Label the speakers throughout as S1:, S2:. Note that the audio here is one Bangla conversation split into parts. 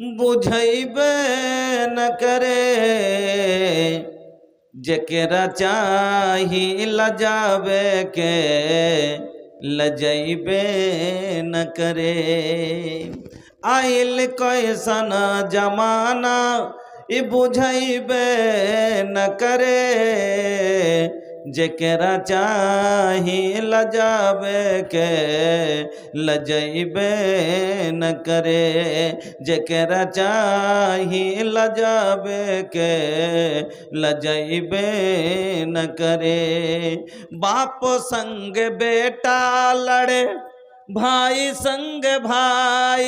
S1: বুঝাইবে না করে যেকেরা চাহি লজাবে কে লজাইবে না করে আইল কয়সন জমানা ই বুঝাইবে না করে जेकरा चाही लजाबे के लजैबे न करे। जेकरा चाही लजाबे के लजैबे न करे। बाप संग बेटा लड़े भाई संग भाई,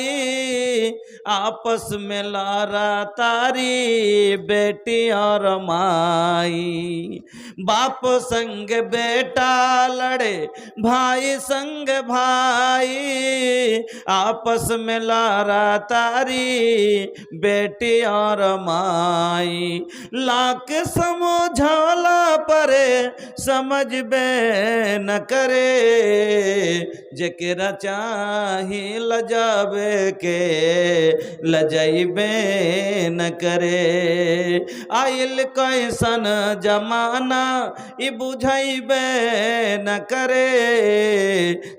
S1: आपस में लारा तारी, बेटी और माई। बाप संग बेटा लड़े, भाई संग भाई, आपस में लारा तारी, बेटी और माई। लाख समझौला परे समझ बे न करे, जेकरा चाही लजावे के लजाइबे न करे। आइल कैसन जमाना इ बुझाइबे न करे।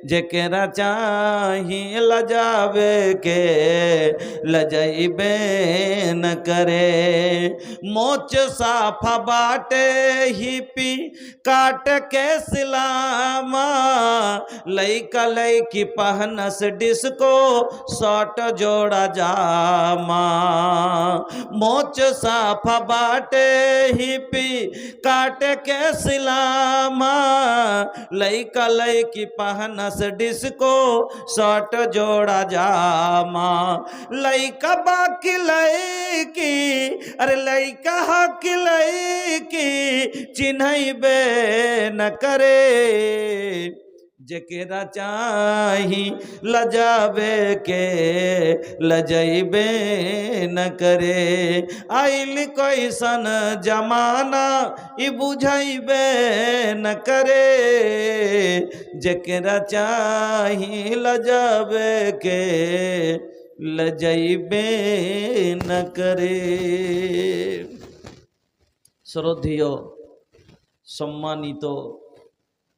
S1: जेकरा चाही लजावे के लजाइबे न करे। मोच साफा बाटे ही पी काट के सिलामा लैका लैकी पहनस डिस्को, शॉर्ट जोड़ा जामा मोच साफ़ बाटे ही पी काट के सिलामा लैका लैकी पहनस डिस्को, शॉर्ट जोड़ा जामा लैका बाकी लैकी अरे लैका हक लैकी चिन्हबे न करे। जकरा चाही लजाबे के लजैबे न करे। आइल कैसन जमाना इ बुझैबे न करे। जकरा चाही लजाबे के लजैबे न करे। श्रोधियो सम्मानित तो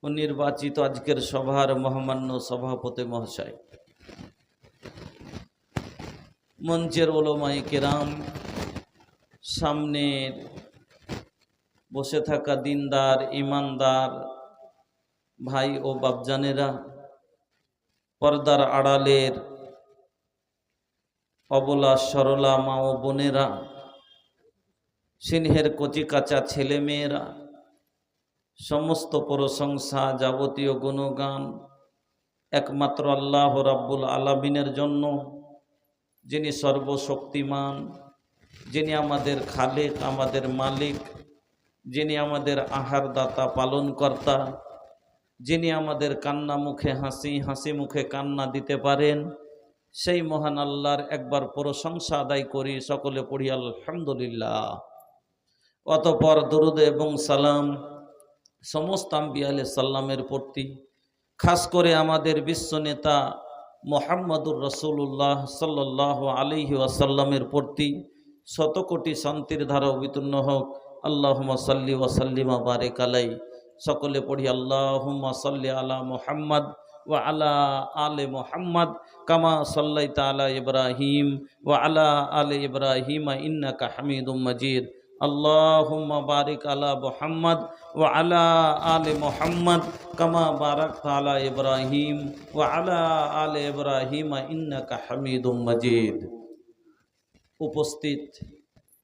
S1: ও নির্বাচিত আজকের সভার মহামান্য সভাপতি মহাশয়। মঞ্চের ওলমাই কেরাম সামনের বসে থাকা দিনদার, ইমানদার ভাই ও বাপজানেরা, পর্দার আড়ালের অবলা সরলা মা ও বোনেরা, সিংহের কচি কাঁচা ছেলেমেয়েরা সমস্ত প্রশংসা যাবতীয় গুণগান একমাত্র আল্লাহ রাব্বুল আলামিনের জন্য, যিনি সর্বশক্তিমান, যিনি আমাদের খালেক, আমাদের মালিক, যিনি আমাদের আহার দাতা পালনকর্তা, যিনি আমাদের কান্না মুখে হাসি হাসি মুখে কান্না দিতে পারেন, সেই মহান আল্লাহর একবার প্রশংসা আদায় করি, সকলে পড়ি আলহামদুলিল্লাহ। অতপর দরুদ এবং সালাম সমস্ত আম্বিয়া আলি সাল্লামের প্রতি, খাস করে আমাদের বিশ্ব নেতা মোহাম্মদুর রসুল্লাহ সাল্লাহ আলিহি ওয়াসাল্লামের প্রতি শতকোটি শান্তির ধারা অবিতীর্ণ হোক। আল্লাহ সাল্লি ওয়াসাল্লিমা বারেক আলাই সকলে পড়ি আল্লাহ সাল্লি আলা মোহাম্মদ ও আলা আলে মোহাম্মদ কামা সাল্লাই তালা ইব্রাহিম ও আলা আলে ইব্রাহিম ইন্নাকা হামিদুম মজিদ। اللهم بارك على محمد وعلى آل محمد كما باركت على إبراهيم وعلى آل إبراهيم إنك حميد مجيد উপস্থিত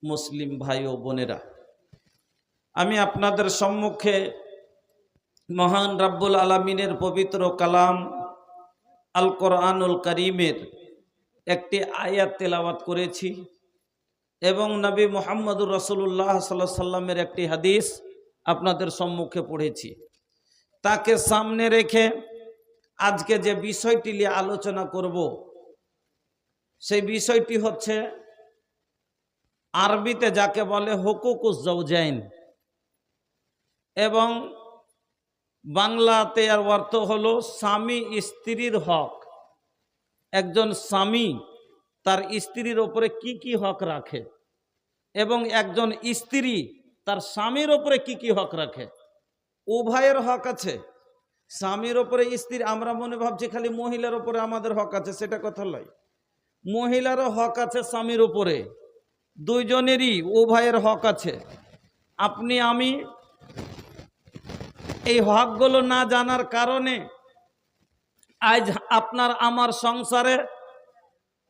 S1: মুসলিম ভাই ও বোনেরা আমি আপনাদের সম্মুখে মহান রাব্বুল আলমিনের পবিত্র কালাম আল কোরআনুল করিমের একটি আয়াত তেলাওয়াত করেছি এবং নবী মোহাম্মদুর রসুল্লাহ সাল্লাহ সাল্লামের একটি হাদিস আপনাদের সম্মুখে পড়েছি। তাকে সামনে রেখে আজকে যে বিষয়টি নিয়ে আলোচনা করব, সেই বিষয়টি হচ্ছে আরবিতে যাকে বলে হুকুকুস জৌজাইন এবং বাংলাতে আর অর্থ হলো স্বামী স্ত্রীর হক। একজন স্বামী তার স্ত্রীর ওপরে কি কি হক রাখে? এবং একজন স্ত্রী তার স্বামীর ওপরে কি কি হক রাখে? উভয়ের হক আছে। স্বামীর ওপরে স্ত্রী, আমরা মনে ভাবছি খালি মহিলার ওপরে আমাদের হক আছে, সেটা কথা নয় মহিলারও হক আছে স্বামীর ওপরে, দুইজনেরই উভয়ের হক আছে। আপনি, আমি এই হকগুলো না জানার কারণে আজ আপনার আমার সংসারে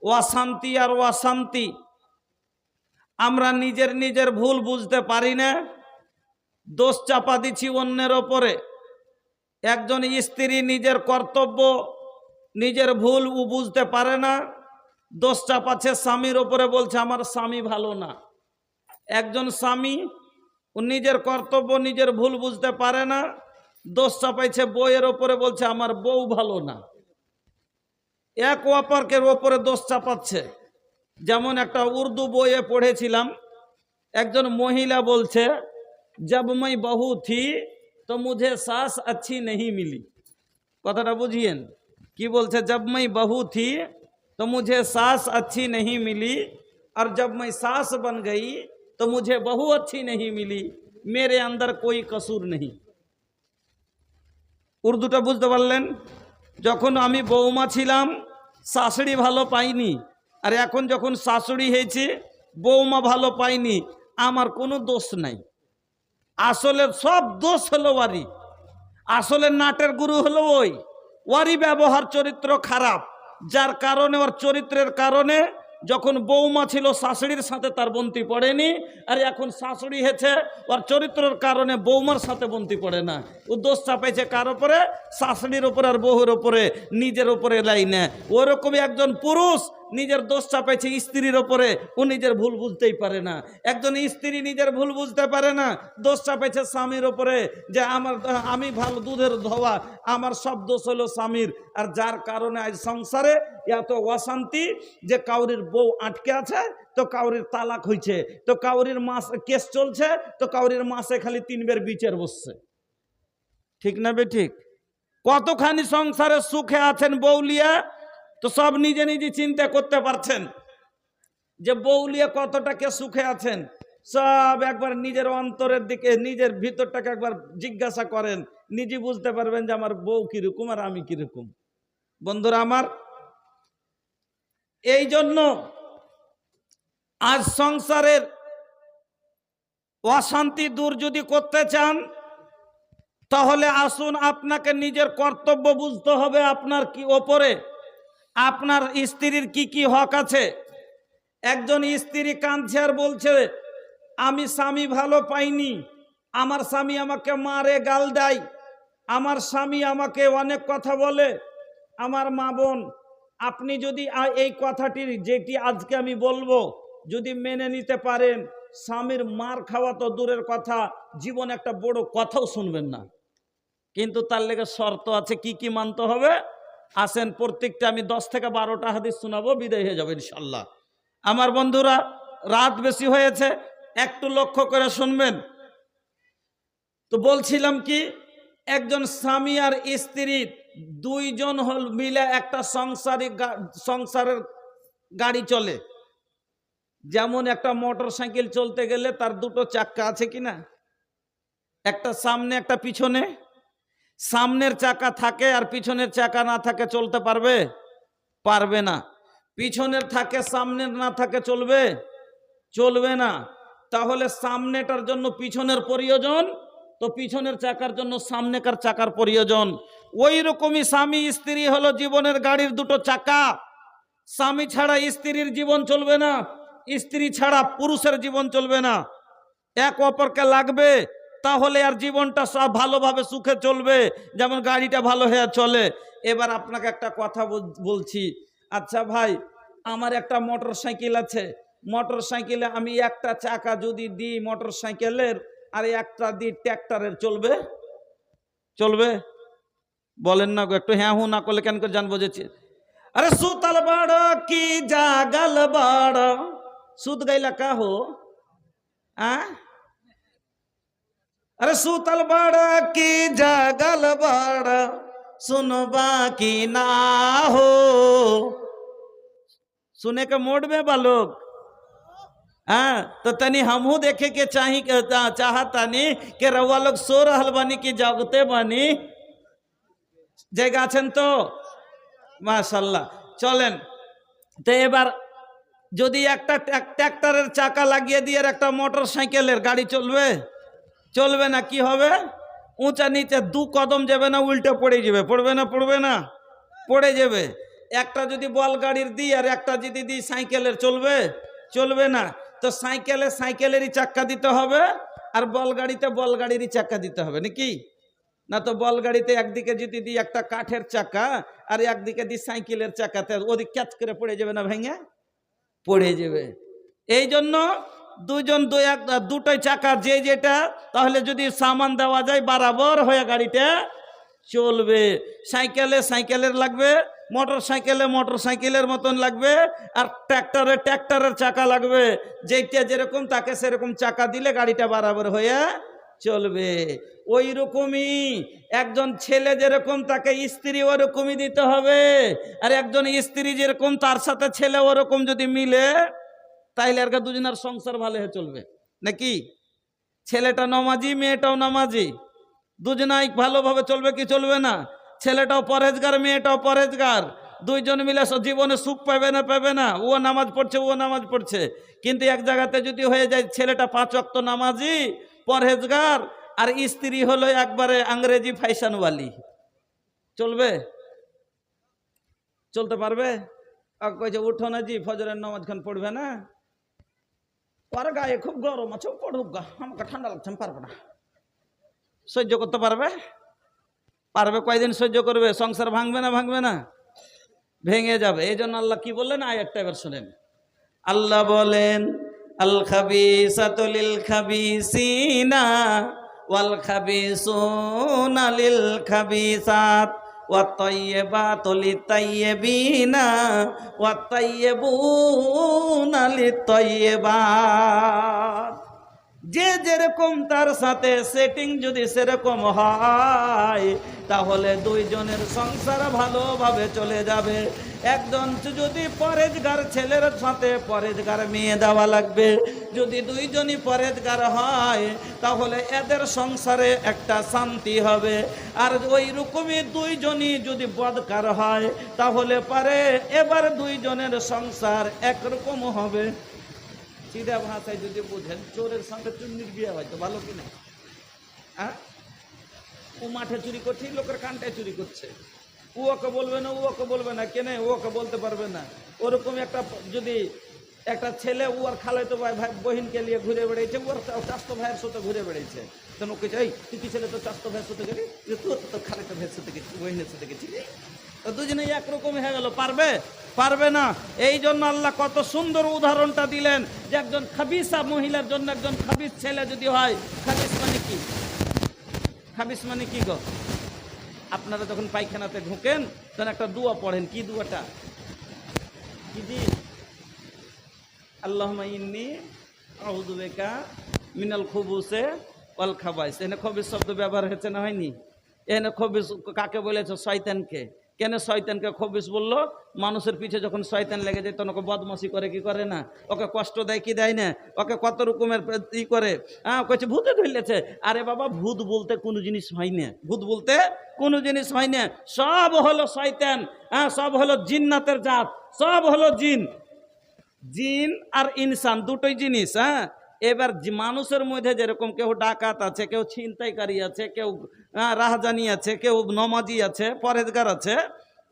S1: অশান্তি আর অশান্তি আমরা নিজের নিজের ভুল বুঝতে পারি না। দোষ চাপা দিচ্ছি অন্যের ওপরে। একজন স্ত্রী নিজের কর্তব্য, নিজের ভুল ও বুঝতে পারে না। দোষ চাপাচ্ছে স্বামীর ওপরে বলছে, আমার স্বামী ভালো না। একজন স্বামী ও নিজের কর্তব্য, নিজের ভুল বুঝতে পারে না। দোষ চাপাইছে বইয়ের ওপরে বলছে, আমার বউ ভালো না। এক অপরকের ওপরে দোষ চাপাচ্ছে। যেমন একটা উর্দু বইয়ে পড়েছিলাম, একজন মহিলা বলছে, জব মই বহু থি, তো মুঝে শ্বাস আচ্ছি নেই মিলি। কথাটা বুঝিয়েন। কি বলছে? জব মই বহু থি, তো মুঝে শ্বাস আচ্ছি নেই মিলি, আর জব মই শ্বাস বন গই তো মুঝে বহু আচ্ছি নেই মিলি, মেরে আন্দর কোই কসুর নেই উর্দুটা বুঝতে পারলেন? যখন আমি বৌমা ছিলাম, শাশুড়ি ভালো পাইনি। আর এখন যখন শাশুড়ি হয়েছে, বৌমা ভালো পাইনি, আমার কোনো দোষ নাই। আসলে সব দোষ হলো ওয়ারি আসলে নাটের গুরু হলো ওই। ওয়ারি ব্যবহার চরিত্র খারাপ, যার কারণে, ওর চরিত্রের কারণে যখন বৌমা ছিল শাশুড়ির সাথে, তার বন্তি পড়েনি। আর এখন শাশুড়ি হয়েছে, ওর চরিত্রের কারণে বৌমার সাথে বন্তি পড়ে না। ও দোষ চাপাইছে কার ওপরে শাশুড়ির ওপরে আর বহুর ওপরে নিজের ওপরে লাইনে ওরকমই একজন পুরুষ নিজের দোষ চাপাইছে স্ত্রীর ওপরে, ও নিজের ভুল বুঝতেই পারে না। একজন স্ত্রী নিজের ভুল বুঝতে পারে না, দোষ চাপাইছে স্বামীর ওপরে যে আমার, আমি ভালো দুধের ধোয়া, আমার সব দোষ হলো স্বামীর। আর যার কারণে আজ সংসারে এত অশান্তি যে কাউরির বউ আটকে আছে, তো কাউরির তালাক হয়েছে তো কাউরির মাস, কেস চলছে, তো কাউরির মাসে খালি তিনবার বিচার বসছে। ঠিক না বে ঠিক? কতখানি সংসারে সুখে আছেন বউলিয়া তো সব নিজে নিজে চিন্তা করতে পারছেন যে বউলিয়া কতটাকে সুখে আছেন? সব একবার নিজের অন্তরের দিকে, নিজের ভিতরটাকে একবার জিজ্ঞাসা করেন। নিজে বুঝতে পারবেন যে আমার বউ কীরকম আর আমি কীরকম। বন্ধুরা আমার, এই জন্য আজ সংসারের অশান্তি দূর যদি করতে চান, তাহলে আসুন আপনাকে নিজের কর্তব্য বুঝতে হবে আপনার কি ওপরে। আপনার স্ত্রীর কি কি হক আছে? একজন স্ত্রী কাঁদছে আর বলছে, আমি স্বামী ভালো পাইনি। আমার স্বামী আমাকে মারে, গাল দেয়। আমার স্বামী আমাকে অনেক কথা বলে। আমার মা বোন, আপনি যদি এই কথাটির যেটি আজকে আমি বলব, যদি মেনে নিতে পারেন, স্বামীর মার খাওয়া তো দূরের কথা, জীবন একটা বড় কথাও শুনবেন না। কিন্তু তার লেগে শর্ত আছে, কি কি মানতে হবে? আসেন প্রত্যেকটা, আমি দশ থেকে বারোটা হাদিস শোনাবো, বিদায় হয়ে যাবে ইনশাল্লাহ। আমার বন্ধুরা, রাত বেশি হয়েছে, একটু লক্ষ্য করে শুনবেন। তো বলছিলাম কি, একজন স্বামী আর স্ত্রী দুইজন হল মিলে একটা সংসারী গা- সংসারের গাড়ি চলে। যেমন একটা মোটর সাইকেল চলতে গেলে তার দুটো চাক্কা আছে কি না একটা সামনে, একটা পিছনে। সামনের চাকা থাকে আর পিছনের চাকা না থাকে চলতে পারবে? পারবে না। পিছনের থাকে, সামনের না থাকে চলবে? চলবে না। তাহলে সামনেটার জন্য পিছনের প্রয়োজন? তো পিছনের চাকার জন্য সামনেকার চাকার প্রয়োজন। ওই রকমই স্বামী স্ত্রী হলো জীবনের গাড়ির দুটো চাকা। স্বামী ছাড়া স্ত্রীর জীবন চলবে না। স্ত্রী ছাড়া পুরুষের জীবন চলবে না। এক অপরকে লাগবে। তাহলে আর জীবনটা সব ভালোভাবে সুখে চলবে, যেমন গাড়িটা ভালো হয়ে চলে। এবার আপনাকে একটা কথা বলছি। আচ্ছা ভাই, আমার একটা মোটর সাইকেল আছে। মোটর সাইকেলে আমি একটা চাকা যদি দিই মোটর সাইকেলের আর একটা দিই ট্র্যাক্টরের, চলবে? চলবে? বলেন না একটু হ্যাঁ হু না করলে কেন করে জানব যে আরে সুতাল বড় কি জাগাল বাড়? সুত গাইলা কা হো আ? अरे सुतल बड़ा की जगल बड़ा सुनबा की ना हो सुने के मोड में बा लोग हाँ तो तनी हमहू देखे के चाही चाहतानी कि रउआ लोग सो रहल बानी कि जागते बानी জায়গা আছেন তো মাশাল্লাহ চলেন তো এবার যদি একটা ট্রাক- ট্রাক্টরের চাকা লাগিয়ে দিয়ে আর একটা মোটর সাইকেলের গাড়ি চলবে চলবে না, কি হবে? উঁচা নিচে দু কদম যাবে না, উল্টে পড়ে যাবে। পড়বে না পড়বে না? পড়ে যাবে। একটা যদি বল গাড়ির দিই আর একটা যদি দিই সাইকেলের, চলবে? চলবে না। তো সাইকেলে সাইকেলেরই চাক্কা দিতে হবে আর বল গাড়িতে বল গাড়িরই চাক্কা দিতে হবে, নাকি? না তো বল গাড়িতে একদিকে যদি দিই একটা কাঠের চাকা আর একদিকে দিই সাইকেলের চাকাতে ওদিক ক্যাচ করে পড়ে যাবে না, ভেঙে? পড়ে যাবে। এই জন্য দুজন দুই এক দুটোই চাকা, যে যেটা, তাহলে যদি সামান দেওয়া যায় বরাবর হয়ে গাড়িটা চলবে। সাইকেলে সাইকেলের লাগবে, মোটর সাইকেলে মোটর সাইকেলের মতন লাগবে, আর ট্র্যাক্টরে ট্র্যাক্টরের চাকা লাগবে। যেটা যেরকম, তাকে সেরকম চাকা দিলে গাড়িটা বরাবর হয়ে চলবে। ওই রকমই একজন ছেলে যেরকম, তাকে স্ত্রী ওরকমই দিতে হবে। আর একজন স্ত্রী যেরকম, তার সাথে ছেলে ওরকম যদি মিলে তাইলে আর দুজনের সংসার ভালো হয়ে চলবে। নাকি? ছেলেটা নামাজি, মেয়েটাও নামাজি। দুজনাই ভালোভাবে চলবে কি চলবে না? ছেলেটাও পরেজগার, মেয়েটাও পরেজগার। দুইজন মিলে জীবনে সুখ পাবে না পাবে না। ও নামাজ পড়ছে ও নামাজ পড়ছে। কিন্তু এক জায়গাতে যদি হয়ে যায়, ছেলেটা পাঁচ অক্ত নামাজি পরহেজগার আর স্ত্রী হলো একবারে আংরেজি ফ্যাশনওয়ালি চলবে? চলতে পারবে? কইছে, উঠো না জি, ফজরের নামাজ খান পড়বে না? ওর গায়ে খুব গরম আছে পড়ুক গা, আমাকে ঠান্ডা লাগছে, আমি পারব না। সহ্য করতে পারবে? পারবে কয়দিন সহ্য করবে? সংসার ভাঙবে না ভাঙবে না? ভেঙে যাবে। এই জন্য আল্লাহ কি বললেন? আয়াতটা এবার শোনেন। আল্লাহ বলেন, আল খাবিসাতুলিল খাবিসিনা, ওয়াল খাবিসুনা লিল খাবিসাত। والطيبات للطيبين والطيبون للطيبات যে যেরকম তার সাথে সেটিং যদি সেরকম হয় তাহলে দুইজনের সংসার ভালোভাবে চলে যাবে একজন যদি পরেজগার ছেলের সাথে পরেজগার মেয়ে দেওয়া লাগবে যদি দুইজনই পরেজগার হয়, তাহলে এদের সংসারে একটা শান্তি হবে। আর ওই রকমই দুইজনই যদি বদকার হয়, তাহলে পারে এবার দুইজনের সংসার একরকম হবে। সিধা ভাষায় যদি বুঝেন, চোরের সঙ্গে চুন্নির বিয়ে হয় তো ভালো কিনা হ্যাঁ ও মাঠে চুরি করছে লোকের কানটায় চুরি করছে। ও ওকে বলবে না ও ওকে বলবে না, কেনে? ও ওকে বলতে পারবে না। ওরকম একটা যদি একটা ছেলে ও আর খালাইতো ভাই ভাই বহিনকে নিয়ে ঘুরে বেড়েছে ওর চাস্তো ভাইয়ের সাথে ঘুরে বেড়েছে তখন ওকে চাই তুই কি ছেলে তো চাস্তো ভাইয়ের সাথে গেলি? যে তুই তো তোর খালাইতো ভাইয়ের সাথে গেছি বহিনের সাথে গেছিলি তো দুজনে একরকম হয়ে গেল। পারবে? পারবে না। এই জন্য আল্লাহ কত সুন্দর উদাহরণটা দিলেন যে একজন খাবিসা মহিলার জন্য একজন খাবিস ছেলে যদি হয়, খাবিস মানে কি? খাবিস মানে কি গো? আপনারা যখন পায়খানাতে ঢুকেন, তখন একটা দুয়া পড়েন। কি দুয়াটা? কি জি আল্লাহ ইন্নি আউদুবেকা মিনাল খুবুসে অল খাবাইস। এখানে খবিস শব্দ ব্যবহার হয়েছে না হয়নি? এখানে খবিস কাকে বলেছে? শয়তানকে। কেন শয়তানকে খবিস বলল? মানুষের পিছে যখন শয়তান লেগে যায়, তখন ওকে বদমাসি করে, কি করে না? ওকে কষ্ট দেয়, কি দেয় না? ওকে কত রকমের ই করে? হ্যাঁ কয়েছে ভূতে ধরলেছে। আরে বাবা, ভূত বলতে কোনো জিনিস হয় না। ভূত বলতে কোনো জিনিস হয় না। সব হলো শয়তান। হ্যাঁ সব হলো জিন্নাতের জাত। সব হলো জিন। জিন আর ইনসান দুটোই জিনিস হ্যাঁ? এবার মানুষের মধ্যে যেরকম কেউ ডাকাত আছে, কেউ ছিনতাইকারী আছে, কেউ রাহাজানি রাহজানি আছে, কেউ নমাজি আছে, পরেজগার আছে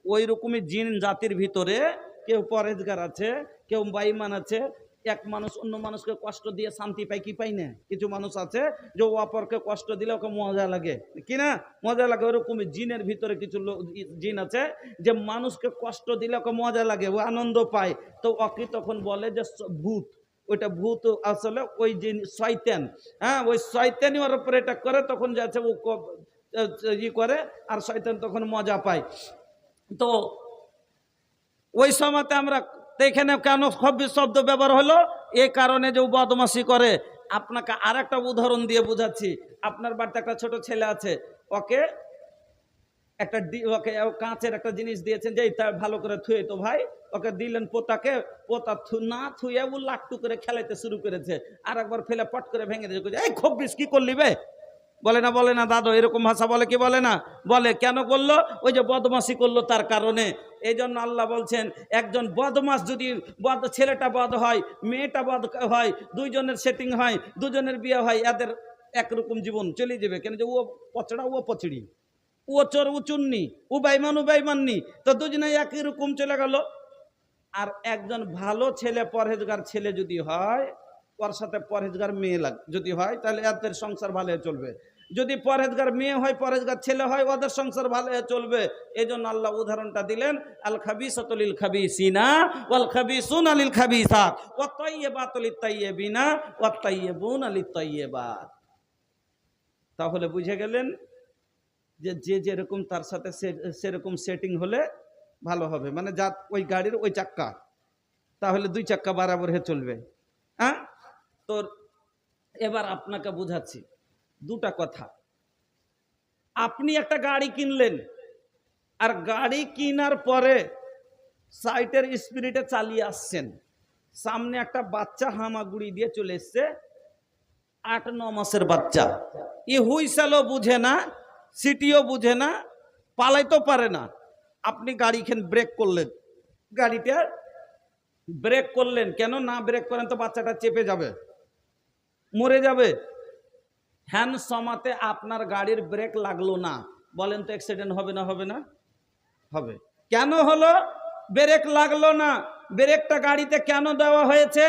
S1: ওই রকমই জিন জাতির ভিতরে কেউ পরেজগার আছে, কেউ বাইমান আছে এক মানুষ অন্য মানুষকে কষ্ট দিয়ে শান্তি পায়, কি পাই না? কিছু মানুষ আছে যে ও অপরকে কষ্ট দিলে ওকে মজা লাগে। কি না? মজা লাগে, ওরকমই জিনের ভিতরে কিছু লোক জিন আছে যে মানুষকে কষ্ট দিলে ওকে মজা লাগে, ও আনন্দ পায়। তো ওকে তখন বলে যে ভূত, ওইটা ভূত আসলে ওই যে শয়তান। হ্যাঁ ওই শয়তানি ওর উপরে এটা করে, তখন যাচ্ছে ও ই করে, আর শয়তান তখন মজা পায়। তো ওই সময়তে আমরা তো এখানে কেন খব্বিশ শব্দ ব্যবহার হলো? এ কারণে যে বদমাসি করে। আপনাকে আর একটা উদাহরণ দিয়ে বোঝাচ্ছি। আপনার বাড়িতে একটা ছোট ছেলে আছে। ওকে একটা ওকে কাঁচের একটা জিনিস দিয়েছেন যে এটা ভালো করে থুয়ে তো ভাই। ওকে দিলেন পোতাকে। পোতা না থুয়ে ও লাট্টু করে খেলাইতে শুরু করেছে। আর একবার ফেলে পট করে ভেঙে দিয়েছে। এই খব্বিস, কি করলি বে? বলে না বলে না, দাদু, এরকম ভাষা বলে কি বলে না? বলে, কেন করল? ওই যে বদমাসি করল তার কারণে। এই জন্য আল্লাহ বলছেন, একজন বদমাস যদি বদ, ছেলেটা বদ হয়, মেয়েটা বদ হয়, দুইজনের সেটিং হয়, দুজনের বিয়ে হয়, এদের একরকম জীবন চলে যাবে। কেন যে ও পচড়া, ও পচড়ি। ও চোর, ও চুন্নি, ও বাইমান, ও বাইমাননি। তো দুজনে একই রকম চলে গেল। আর একজন ভালো ছেলে, পরহেজগার ছেলে যদি হয়, ওর সাথে পরহেজগার মেয়ে লাগ, যদি হয়, তাহলে এদের সংসার ভালো চলবে। যদি পরহেজগার মেয়ে হয়, পরহেজগার ছেলে হয়, ওদের সংসার ভালো চলবে। এই জন্য আল্লাহ উদাহরণটা দিলেন, আল খাবিসাতুলিল খাবিসিনা ওয়াল খাবিসুন আলিল খাবিসাত। ওয়া তাইয়্যিবাতুলিত তাইয়্যিবিনা ওয়া তাইয়্যিবুন আলিত তাইয়্যিবাত। তাহলে বুঝে গেলেন যে যে যেরকম তার সাথে সেরকম সেটিং হলে ভালো হবে। মানে যা ওই গাড়ির ওই চাক্কা, তাহলে দুই চাক্কা বরাবর হয়ে চলবে। হ্যাঁ? তো এবার আপনাকে বুঝাচ্ছি। দুটা কথা। আপনি একটা গাড়ি কিনলেন, আর গাড়ি কিনার পরে সাইটের স্পিরিটে চালিয়ে আসছেন। সামনে একটা বাচ্চা হামাগুড়ি দিয়ে চলে এসছে, আট, ন মাসের বাচ্চা। ই হুইসালও বুঝে না, সিটিও বুঝে না, পালাইতেও পারে না। আপনি গাড়ি গাড়িখান ব্রেক করলেন। গাড়িটা ব্রেক করলেন। কেন না ব্রেক করেন তো বাচ্চাটা চেপে যাবে, মরে যাবে। হ্যান্ড সমাতে আপনার গাড়ির ব্রেক লাগল না। বলেন তো অ্যাক্সিডেন্ট হবে না হবে না? হবে। কেন হলো? ব্রেক লাগল না। ব্রেকটা গাড়িতে কেন দেওয়া হয়েছে?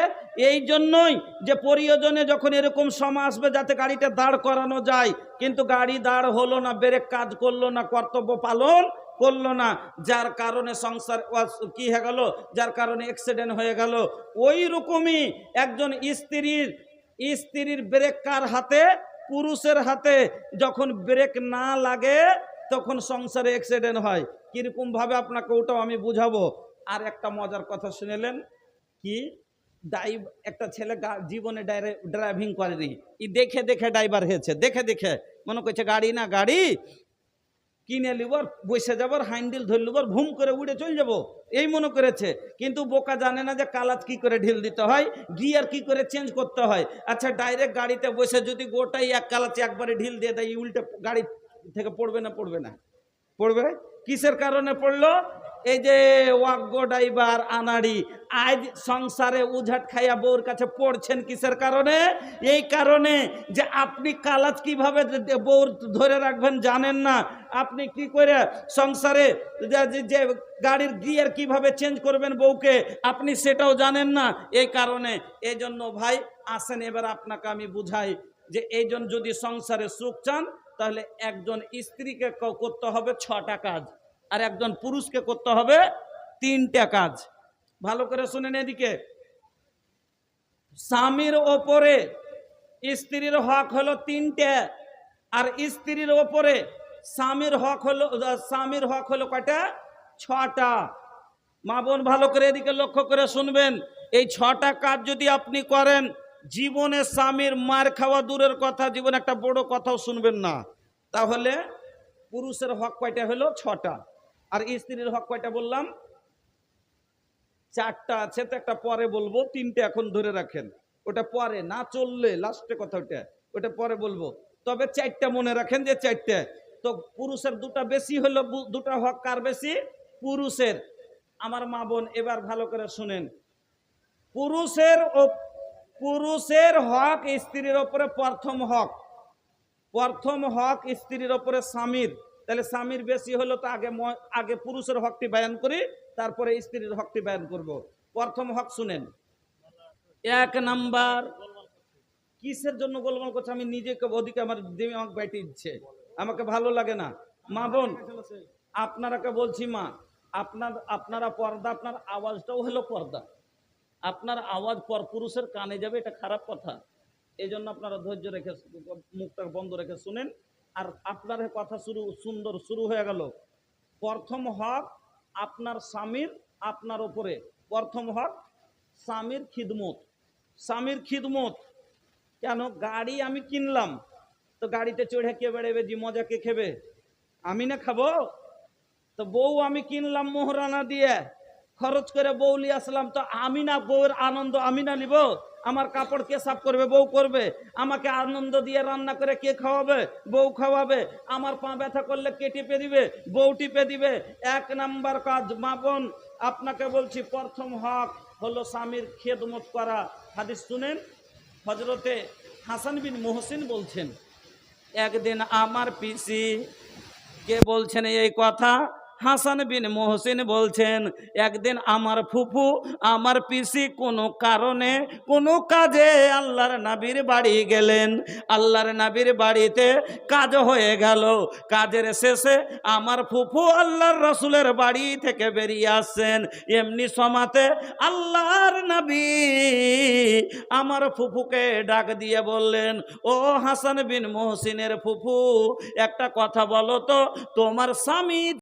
S1: এই জন্যই যে প্রয়োজনে যখন এরকম সময় আসবে যাতে গাড়িটা দাঁড় করানো যায়, কিন্তু গাড়ি দাঁড় হলো না, ব্রেক কাজ করল না, কর্তব্য পালন করল না, যার কারণে সংসার কি হয়ে গেল? যার কারণে অ্যাক্সিডেন্ট হয়ে গেল। ওই রকমই একজন স্ত্রীর স্ত্রীর ব্রেক কার হাতে পুরুষের হাতে যখন ব্রেক না লাগে, তখন সংসারে অ্যাক্সিডেন্ট হয়। কীরকমভাবে আপনাকে ওটাও আমি বুঝাবো। আর একটা মজার কথা শুনেলেন কি? ড্রাইভ একটা ছেলে জীবনে ড্রাইভিং করেনি। ই দেখে দেখে ড্রাইভার হয়েছে, দেখে দেখে। মনে করছে, গাড়ি না গাড়ি? কিনে লিবার, বসে যাবার হ্যান্ডেল ধরে লিবার, ভুম করে উড়ে চলে যাব। এই মনে করেছে। কিন্তু বোকা জানে না যে কালাজ কি করে ঢিল দিতে হয়, গিয়ার কি করে চেঞ্জ করতে হয়। আচ্ছা ডাইরেক্ট গাড়িতে বসে যদি গোটাই এক কালাচ একবারে ঢিল দিয়ে দেয় উল্টে গাড়ি থেকে পড়বে না পড়বে না? পড়বে? কিসের কারণে পড়ল? এই যে ওয়াগ্য ড্রাইভার, আনাড়ি, আজ সংসারে উঝাট খাইয়া বউর কাছে পড়ছেন কিসের কারণে? এই কারণে যে আপনি কালাজ কীভাবে বউর ধরে রাখবেন জানেন না। আপনি কি করে সংসারে যে- গাড়ির গিয়ার কীভাবে চেঞ্জ করবেন বউকে, আপনি সেটাও জানেন না। এই কারণে এই জন্য ভাই, আসেন এবার আপনাকে আমি বুঝাই যে এই জন্য যদি সংসারে সুখ চান, তাহলে একজন স্ত্রীকে করতে হবে ছটা কাজ। আর একজন পুরুষকে করতে হবে তিনটা কাজ। ভালো করে শুনেন এদিকে। স্বামীর ওপরে স্ত্রীর হক হলো তিনটে, আর স্ত্রীর ওপরে স্বামীর হক হলো, স্বামীর হক হলো কয়টা? ছটা। মা বোন ভালো করে এদিকে লক্ষ্য করে শুনবেন। এই ছটা কাজ যদি আপনি করেন, জীবনে স্বামীর মার খাওয়া দূরের কথা, জীবনে একটা বড় কথাও শুনবেন না। তাহলে পুরুষের হক কয়টা হলো? ছটা। আর স্ত্রীর হক কয়টা বললাম? চারটা আছে, তো একটা পরে বলব, তিনটে এখন ধরে রাখেন। ওটা পরে, না চললে লাস্টে কথা ওটা ওটা পরে বলব। তবে চারটা মনে রাখেন যে চারটে। তো পুরুষের দুটা বেশি হলো দুটা হক কার বেশি? পুরুষের। আমার মা বোন, এবার ভালো করে শুনেন। পুরুষের ও, পুরুষের হক স্ত্রীর ওপরে প্রথম হক। প্রথম হক স্ত্রীর ওপরে স্বামীর। তাহলে স্বামীর বেশি হলো তো আগে আগে পুরুষের হকটি বয়ান করি, তারপরে স্ত্রীর হকটি বয়ান করব। প্রথম হক শুনেন। এক নাম্বার, কিসের জন্য গোলমাল করছে? আমি নিজেকে ওদিকে আমার আমাকে বাইটে দিচ্ছে। আমাকে ভালো লাগে না। মা বোন আপনারাকে বলছি মা, আপনার, আপনারা পর্দা, আপনার আওয়াজটাও হলো পর্দা। আপনার আওয়াজ পর পুরুষের কানে যাবে, এটা খারাপ কথা। এই জন্য আপনারা ধৈর্য রেখে মুখটা বন্ধ রেখে শুনেন। আর আপনার কথা শুরু, সুন্দর শুরু হয়ে গেল। প্রথম হক আপনার স্বামীর, আপনার ওপরে প্রথম হক স্বামীর খিদমত। স্বামীর খিদমত। কেন? গাড়ি আমি কিনলাম। তো গাড়িতে চড়ে কে বেড়াবে? যে মজা কে খেবে? আমি না খাব? তো বউ আমি কিনলাম মোহরানা দিয়ে। খরচ করে বউ নিয়ে আসলাম। তো আমি না বউয়ের আনন্দ আমি না নিব? আমার কাপড় কে সাফ করবে, বউ করবে? আমাকে আনন্দ দিয়ে রান্না করে কে খাওয়াবে? বউ খাওয়াবে। আমার পা ব্যথা করলে কে টিপে দিবে? বউ টিপে দিবে। এক নাম্বার কাজ, মা বোন, আপনাকে বলছি, প্রথম হক হলো স্বামীর খেদমত করা। হাদিস শুনেন? হজরতে হাসান বিন মোহসিন বলছেন, একদিন আমার পিসি কে বলছেন এই কথা? হাসান বিন মোহসিন বলছেন, একদিন আমার ফুফু, আমার পিসি কোনো কারণে, কোনো কাজে আল্লাহর নাবির বাড়ি গেলেন। আল্লাহর নাবির বাড়িতে কাজ হয়ে গেল। কাজের শেষে আমার ফুফু আল্লাহর রসুলের বাড়ি থেকে বেরিয়ে আসছেন। এমনি সমাতে আল্লাহর নবী আমার ফুফুকে ডাক দিয়ে বললেন, ও হাসান বিন মোহসিনের ফুফু, একটা কথা বলো তো, তোমার স্বামী